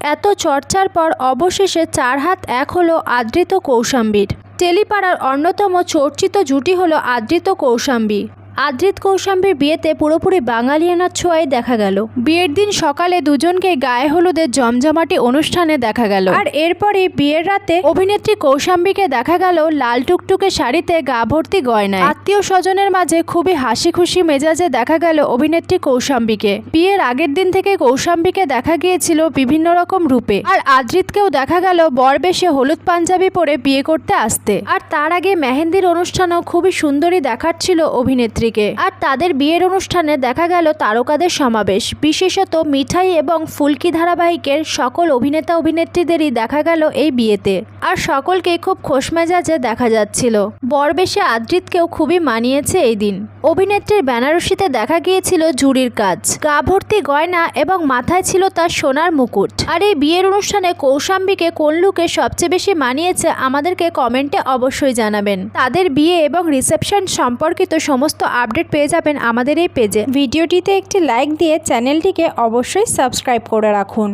এত চর্চার পর অবশেষে চার হাত এক হলো আদৃত কৌশাম্বীর। টেলিপাড়ার অন্যতম চর্চিত জুটি হলো আদৃত কৌশাম্বী। আদৃত কৌশাম্বীর বিয়েতে পুরোপুরি বাঙালিয়ানার ছোঁয়াই দেখা গেল। বিয়ের দিন সকালে দুজনকে গায়ে হলুদের জমজমাটি অনুষ্ঠানে দেখা গেল। আর এরপরে বিয়ের রাতে অভিনেত্রী কৌশাম্বীকে দেখা গেল লাল টুকটুকে শাড়িতে গা ভর্তি গয়নায়। আত্মীয় স্বজনের মাঝে খুবই হাসি খুশি মেজাজে দেখা গেল অভিনেত্রী কৌশাম্বীকে। বিয়ের আগের দিন থেকে কৌশাম্বীকে দেখা গিয়েছিল বিভিন্ন রকম রূপে। আর আদ্রিতকেও দেখা গেল বর বেশে হলুদ পাঞ্জাবি পরে বিয়ে করতে আসতে। আর তার আগে মেহেন্দির অনুষ্ঠানও খুবই সুন্দরী দেখাচ্ছিল অভিনেত্রীকে আর তাদের বিয়ের অনুষ্ঠানে দেখা গেল তারকাদের সমাবেশ। বিশেষত মিঠাই এবং ফুলকি ধারাবাহিকের সকল অভিনেতা অভিনেত্রীদেরই দেখা গেল এই বিয়েতে। আর সকলকে খুব খোশমেজাজে দেখা যাচ্ছিল। বরবেশে আদ্রিতকেও খুবই মানিয়েছে এই দিন। অভিনেত্রীর বেনারসিতে দেখা গিয়েছিল জুরির কাজ। গা ভর্তি গয়না এবং মাথায় ছিল তার সোনার মুকুট। আর এই বিয়ের অনুষ্ঠানে কৌশাম্বীকে কোন লুকে সবচেয়ে বেশি মানিয়েছে আমাদেরকে কমেন্টে অবশ্যই জানাবেন। তাদের বিয়ে এবং রিসেপশন সম্পর্কিত সমস্ত আপডেট পেয়ে যাবেন আমাদের এই পেজে। ভিডিওটিতে একটি লাইক দিয়ে চ্যানেলটিকে অবশ্যই সাবস্ক্রাইব করে রাখুন।